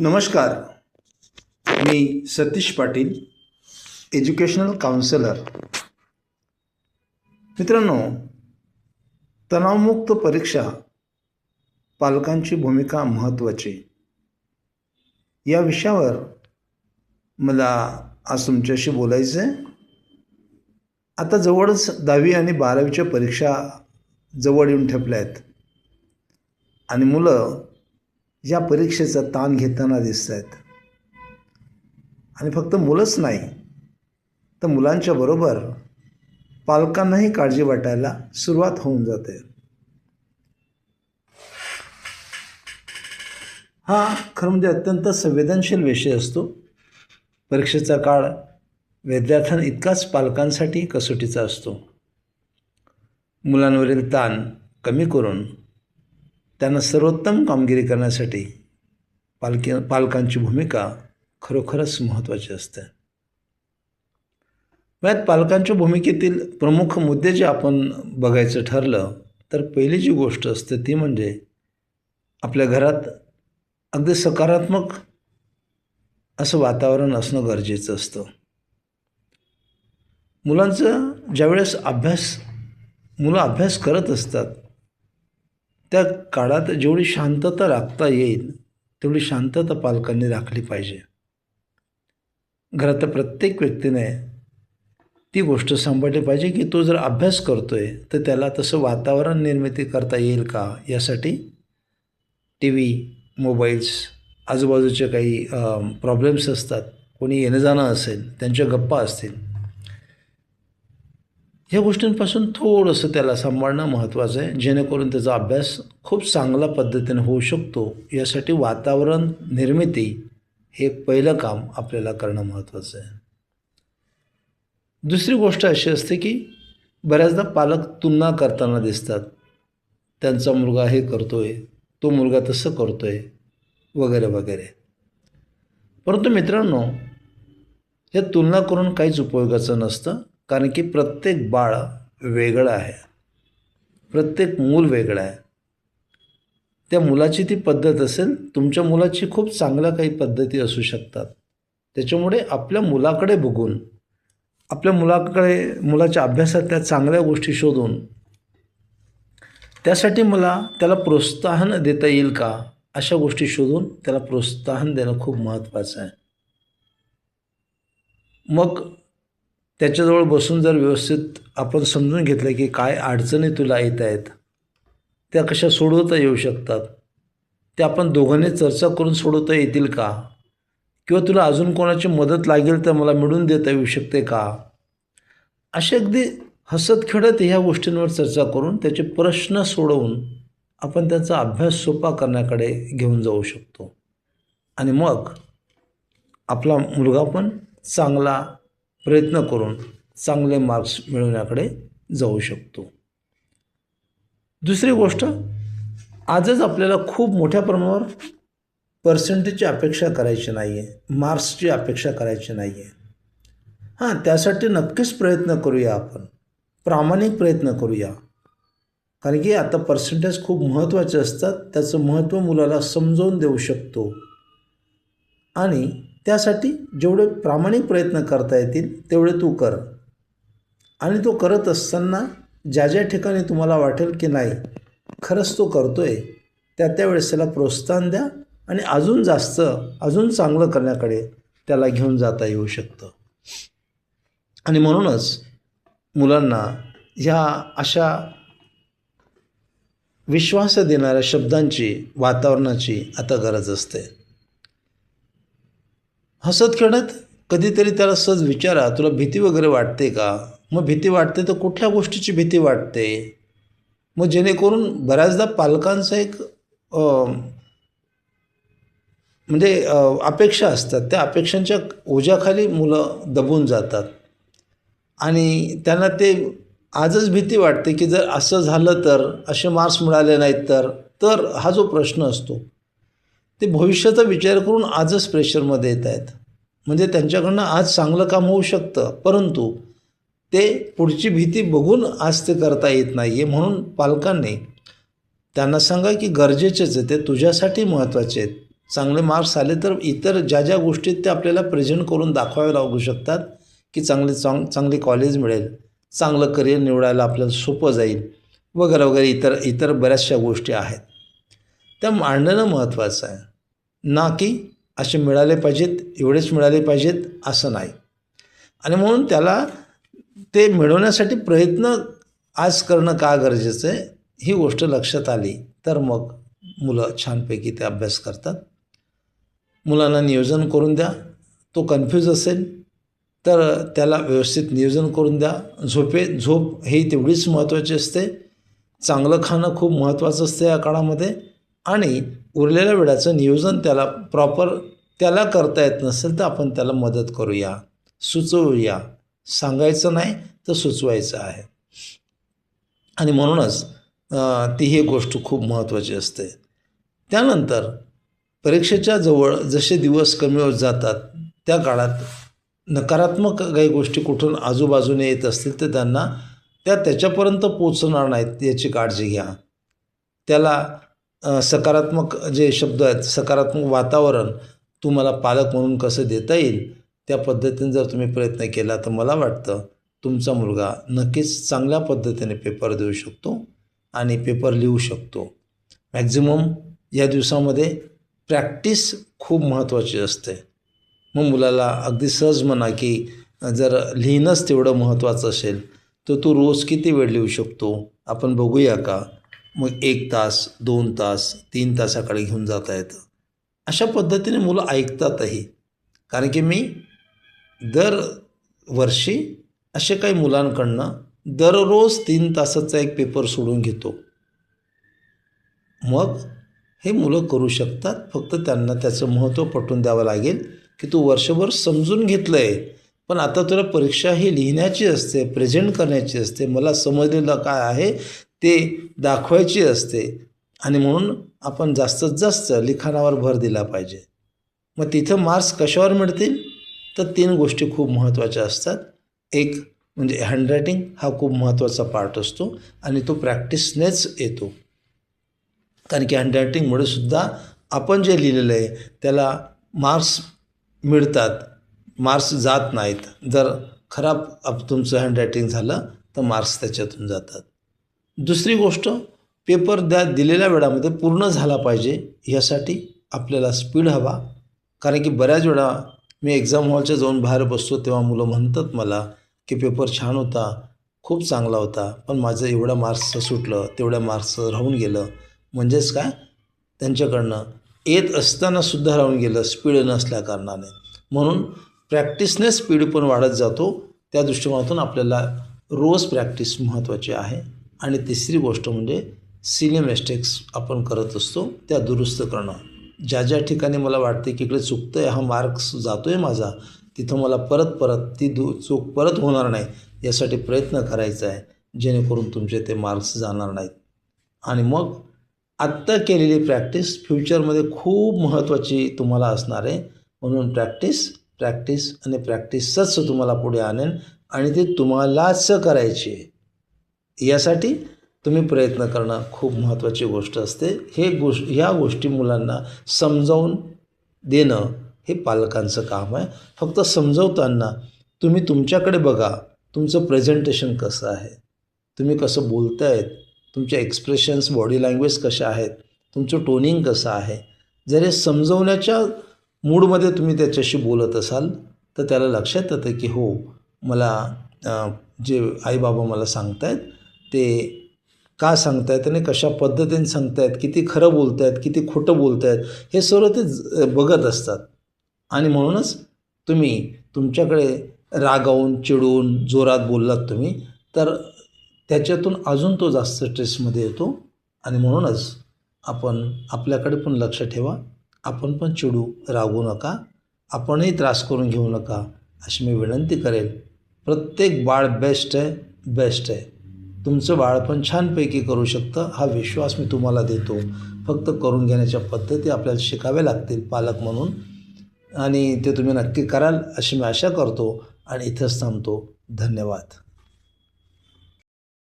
नमस्कार. मी Satish Patil educational counsellor मित्रांनो तणावमुक्त परीक्षा पालकांची भूमिका महत्त्वाची. या विषयावर मला आज तुमच्याशी बोलायचं आहे आता जवळच दहावी आणि बारावीच्या परीक्षा जवळ येऊन ठेपल्या आहेत. आणि मुलं या परीक्षेचा ताण घेताना दिसत आहेत आणि फक्त मुलंच नाही तर मुलांच्या बरोबर पालकांनाही काळजी वाटायला सुरुवात होऊन जाते. हा खरं म्हणजे अत्यंत संवेदनशील विषय असतो. परीक्षेचा काळ विद्यार्थ्यां इतकाच पालकांसाठी कसोटीचा असतो. मुलांवरील ताण कमी करून त्यांना सर्वोत्तम कामगिरी करण्यासाठी पालकी पालकांची भूमिका खरोखरच महत्त्वाची असते. यात पालकांच्या भूमिकेतील प्रमुख मुद्दे जे आपण बघायचं ठरलं तर पहिली जी गोष्ट असते ती म्हणजे आपल्या घरात अगदी सकारात्मक असं वातावरण असणं गरजेचं असतं. मुलांचं ज्यावेळेस अभ्यास मुलं अभ्यास करत असतात त्या काळात जेवढी शांतता राखता येईल तेवढी शांतता पालकांनी राखली पाहिजे. घरातल्या प्रत्येक व्यक्तीने ती गोष्ट सांभाळली पाहिजे की तो जर अभ्यास करतो आहे तर त्याला तसं वातावरण निर्मिती करता येईल का? यासाठी टी व्ही मोबाईल्स आजूबाजूचे काही प्रॉब्लेम्स असतात. कोणी येणं जाणं असेल त्यांच्या गप्पा असतील. ह्या गोष्टींपासून थोडंसं त्याला सांभाळणं महत्त्वाचं आहे. जेणेकरून त्याचा अभ्यास खूप चांगल्या पद्धतीने होऊ शकतो. यासाठी वातावरण निर्मिती हे पहिलं काम आपल्याला करणं महत्त्वाचं आहे. दुसरी गोष्ट अशी असते की बऱ्याचदा पालक तुलना करताना दिसतात. त्यांचा मुलगा हे करतो आहे तो मुलगा तसं करतो आहे वगैरे वगैरे. परंतु मित्रांनो हे तुलना करून काहीच उपयोगाचं नसतं. कारण की प्रत्येक बाळ वेगळं आहे. प्रत्येक मूल वेगळं आहे. त्या मुलाची ती पद्धत असेल तुमच्या मुलाची खूप चांगल्या काही पद्धती असू शकतात. त्याच्यामुळे आपल्या मुलाकडे बघून आपल्या मुलाकडे मुलाच्या अभ्यासातल्या चांगल्या गोष्टी शोधून त्यासाठी मला त्याला प्रोत्साहन देता येईल का अशा गोष्टी शोधून त्याला प्रोत्साहन देणं खूप महत्त्वाचं आहे. मग त्याच्याजवळ बसून जर व्यवस्थित आपण समजून घेतलं की काय अडचणी तुला येत आहेत त्या कशा सोडवता येऊ शकतात? त्या आपण दोघांनी चर्चा करून सोडवता येतील का? किंवा तुला अजून कोणाची मदत लागेल तर मला मिळून देता येऊ शकते का? असे अगदी हसत खेळत ह्या गोष्टींवर चर्चा करून त्याचे प्रश्न सोडवून आपण त्याचा अभ्यास सोपा करण्याकडे घेऊन जाऊ शकतो. आणि मग आपला मुलगा पण चांगला प्रयत्न करून चांगले मार्क्स मिळवण्याकडे जाऊ शकतो. दुसरी गोष्ट आजच आपल्याला खूप मोठ्या प्रमाणावर पर्सेंटेजची अपेक्षा करायची नाही आहे मार्क्सची अपेक्षा करायची नाही आहे हां त्यासाठी नक्कीच प्रयत्न करूया आपण. प्रामाणिक प्रयत्न करूया. कारण की आता पर्सेंटेज खूप महत्त्वाचे असतात त्याचं महत्त्व मुलाला समजावून देऊ शकतो. आणि त्यासाठी जेवढे प्रामाणिक प्रयत्न करता येतील तेवढे तू कर. आणि तो करत असताना ज्या ज्या ठिकाणी तुम्हाला वाटेल की नाही खरंच तो करतो आहे त्या त्यावेळेस त्याला प्रोत्साहन द्या आणि अजून जास्त अजून चांगलं करण्याकडे त्याला घेऊन जाता येऊ शकतं. आणि म्हणूनच मुलांना ह्या अशा विश्वास देणाऱ्या शब्दांची वातावरणाची आता गरज असते. हसत खेळत कधीतरी त्याला सहज विचारा तुला भीती वगैरे वाटते का? मग भीती वाटते तर कुठल्या गोष्टीची भीती वाटते? मग जेणेकरून बऱ्याचदा पालकांचा एक म्हणजे अपेक्षा असतात. त्या अपेक्षांच्या ओझ्याखाली मुलं दबून जातात. आणि त्यांना ते आजच भीती वाटते की जर असं झालं तर असे मार्क्स मिळाले नाहीत तर तर हा जो प्रश्न असतो ते भविष्याचा विचार करून आजच प्रेशरमध्ये येत आहेत. म्हणजे त्यांच्याकडनं आज चांगलं काम होऊ शकतं. परंतु ते पुढची भीती बघून आज ते करता येत नाही आहे म्हणून पालकांनी त्यांना सांगा की गरजेचेच आहे ते तुझ्यासाठी महत्त्वाचे आहेत. चांगले मार्क्स आले तर इतर ज्या ज्या गोष्टीत ते आपल्याला प्रेझेंट करून दाखवावे लागू शकतात की चांगले चांग चांगली कॉलेज मिळेल चांगलं करिअर निवडायला आपल्याला सोपं जाईल वगैरे वगैरे इतर इतर बऱ्याचशा गोष्टी आहेत. त्या मांडणं महत्त्वाचं आहे. ना की असे मिळाले पाहिजेत एवढेच मिळाले पाहिजेत असं नाही. आणि म्हणून त्याला ते मिळवण्यासाठी प्रयत्न आज करणं का गरजेचं आहे ही गोष्ट लक्षात आली तर मग मुलं छानपैकी ते अभ्यास करतात. मुलांना नियोजन करून द्या तो कन्फ्यूज असेल तर त्याला व्यवस्थित नियोजन करून द्या. झोपे झोप ही तेवढीच महत्त्वाची असते. चांगलं खाणं खूप महत्त्वाचं असते या काळामध्ये. आणि उरलेल्या वेळाचं नियोजन त्याला प्रॉपर त्याला करता येत नसेल तर आपण त्याला मदत करूया सुचवूया. सांगायचं नाही तर सुचवायचं आहे. आणि म्हणूनच ती ही गोष्ट खूप महत्त्वाची असते. त्यानंतर परीक्षेच्या जवळ जसे दिवस कमी होत जातात त्या काळात नकारात्मक काही गोष्टी कुठून आजूबाजूने येत असतील तर त्यांना त्या त्याच्यापर्यंत पोचणार नाहीत याची काळजी घ्या. त्याला सकारात्मक जे शब्द आहेत सकारात्मक वातावरण तुम्हाला पालक म्हणून कसं देता येईल त्या पद्धतीने जर तुम्ही प्रयत्न केला तर मला वाटतं तुमचा मुलगा नक्कीच चांगल्या पद्धतीने पेपर देऊ शकतो आणि पेपर लिहू शकतो. मॅक्झिमम या दिवसामध्ये प्रॅक्टिस खूप महत्त्वाची असते. मग मुलाला अगदी सहज म्हणा की जर लिहिणंच तेवढं महत्त्वाचं असेल तर तू रोज किती वेळ लिहू शकतो? आपण बघूया का? मग एक तास दोन तास तीन तासाकडे घेऊन जाता येतं. अशा पद्धतीने मुलं ऐकतातही. कारण की मी दर वर्षी असे काही मुलांकडनं दररोज तीन तासाचा एक पेपर सोडून घेतो. मग हे मुलं करू शकतात. फक्त त्यांना त्याचं महत्त्व पटवून द्यावं लागेल की तू वर्षभर समजून घेतलं आहे पण आता तुला परीक्षा ही लिहिण्याची असते प्रेझेंट करण्याची असते. मला समजलेलं काय आहे ते दाखवायची असते. आणि म्हणून आपण जास्तीत जास्त लिखाणावर भर दिला पाहिजे. मग तिथं मार्क्स कशावर मिळतील? तर तीन गोष्टी खूप महत्त्वाच्या असतात. एक म्हणजे हँडरायटिंग हा खूप महत्त्वाचा पार्ट असतो आणि तो प्रॅक्टिसनेच येतो. कारण की हँडरायटिंगमुळे सुद्धा आपण जे लिहिलेलं आहे त्याला मार्क्स मिळतात. मार्क्स जात नाहीत. जर खराब आप तुमचं हँडरायटिंग झालं तर मार्क्स त्याच्यातून जातात. दुसरी गोष्ट पेपर द्या दिलेल्या वेळामध्ये पूर्ण झाला पाहिजे यासाठी आपल्याला स्पीड हवा. कारण की बऱ्याच वेळा मी एक्झाम हॉलच्या जाऊन बाहेर बसतो तेव्हा मुलं म्हणतात मला की पेपर छान होता खूप चांगला होता पण माझं एवढ्या मार्क्सचं सुटलं तेवढ्या मार्क्सचं राहून गेलं. म्हणजेच काय? त्यांच्याकडनं येत असतानासुद्धा राहून गेलं स्पीड नसल्या कारणाने. म्हणून प्रॅक्टिसने स्पीड पण वाढत जातो. त्या दृष्टिकोनातून आपल्याला रोज प्रॅक्टिस महत्त्वाची आहे. आणि तिसरी गोष्ट म्हणजे सिली मिस्टेक्स आपण करत असतो त्या दुरुस्त करणं. ज्या ज्या ठिकाणी मला वाटते की इकडे चुकतं आहे हा मार्क्स जातो आहे माझा तिथं मला परत परत ती दु चूक परत होणार नाही यासाठी प्रयत्न करायचा आहे जेणेकरून तुमचे ते मार्क्स जाणार नाहीत. आणि मग आत्ता केलेली प्रॅक्टिस फ्युचरमध्ये खूप महत्त्वाची तुम्हाला असणार आहे. म्हणून प्रॅक्टिस प्रॅक्टिस आणि प्रॅक्टिसच तुम्हाला पुढे आणेन आणि ते तुम्हालाच करायची आहे. यासाठी तुम्ही प्रयत्न करणं खूप महत्त्वाची गोष्ट असते. हे गोष्ट ह्या गोष्टी मुलांना समजावून देणं हे पालकांचं काम आहे. फक्त समजवताना तुम्ही तुमच्याकडे बघा तुमचं प्रेझेंटेशन कसं आहे. तुम्ही कसं बोलतायत तुमच्या एक्सप्रेशन्स बॉडी लँग्वेज कशा आहेत तुमचं टोनिंग कसं आहे. जर हे समजवण्याच्या मूडमध्ये तुम्ही त्याच्याशी बोलत असाल तर त्याला लक्षात येतं की हो मला जे आईबाबा मला सांगतायत ते का सांगतायत आणि कशा पद्धतीने सांगतायत किती खरं बोलत आहेत किती खोटं बोलत आहेत हे सर्व ते बघत असतात. आणि म्हणूनच तुम्ही तुमच्याकडे रागावून चिडून जोरात बोललात तुम्ही तर त्याच्यातून अजून तो जास्त स्ट्रेसमध्ये येतो. आणि म्हणूनच आपण आपल्याकडे पण लक्ष ठेवा. आपण पण चिडू रागू नका. आपणही त्रास करून घेऊ नका अशी मी विनंती करेल. प्रत्येक बाळ बेस्ट आहे बेस्ट आहे. तुमचं बाळ पण छानपैकी करू शकतं हा विश्वास मी तुम्हाला देतो. फक्त करून घेण्याच्या पद्धती आपल्याला शिकाव्या लागतील पालक म्हणून. आणि ते तुम्ही नक्की कराल अशी मी आशा करतो. आणि इथंच थांबतो. धन्यवाद.